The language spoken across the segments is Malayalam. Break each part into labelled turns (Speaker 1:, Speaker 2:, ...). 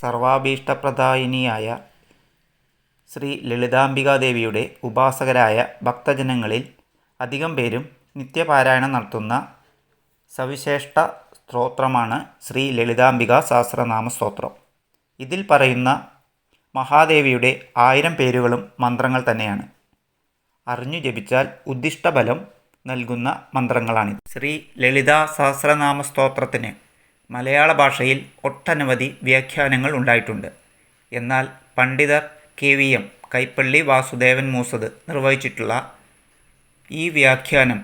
Speaker 1: സർവാഭീഷ്ടപ്രദായിനിയായ ശ്രീ ലളിതാംബികാദേവിയുടെ ഉപാസകരായ ഭക്തജനങ്ങളിൽ അധികം പേരും നിത്യപാരായണം നടത്തുന്ന സവിശേഷ്ട സ്തോത്രമാണ് ശ്രീ ലളിതാംബിക സഹസ്രനാമ സ്തോത്രം ഇതിൽ പറയുന്ന മഹാദേവിയുടെ ആയിരം പേരുകളും മന്ത്രങ്ങൾ തന്നെയാണ്. അറിഞ്ഞു ജപിച്ചാൽ ഉദ്ദിഷ്ടബലം നൽകുന്ന മന്ത്രങ്ങളാണിത്. ശ്രീ ലളിതാ സഹസ്രനാമ സ്തോത്രത്തിന് മലയാള ഭാഷയിൽ ഒട്ടനവധി വ്യാഖ്യാനങ്ങൾ ഉണ്ടായിട്ടുണ്ട്. എന്നാൽ പണ്ഡിതർ K V M Kaippally Vasudevan Moosath നിർവഹിച്ചിട്ടുള്ള ഈ വ്യാഖ്യാനം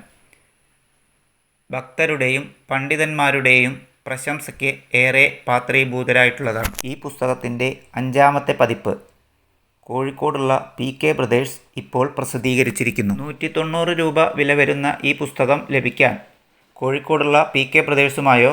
Speaker 1: ഭക്തരുടെയും പണ്ഡിതന്മാരുടെയും പ്രശംസയ്ക്ക് ഏറെ പാത്രീഭൂതരായിട്ടുള്ളതാണ്. ഈ പുസ്തകത്തിന്റെ അഞ്ചാമത്തെ പതിപ്പ് കോഴിക്കോടുള്ള പി കെ ബ്രദേഴ്സ് ഇപ്പോൾ പ്രസിദ്ധീകരിച്ചിരിക്കുന്നു. നൂറ്റി തൊണ്ണൂറ് രൂപ വില വരുന്ന ഈ പുസ്തകം ലഭിക്കാൻ കോഴിക്കോടുള്ള പി കെ ബ്രദേഴ്സുമായോ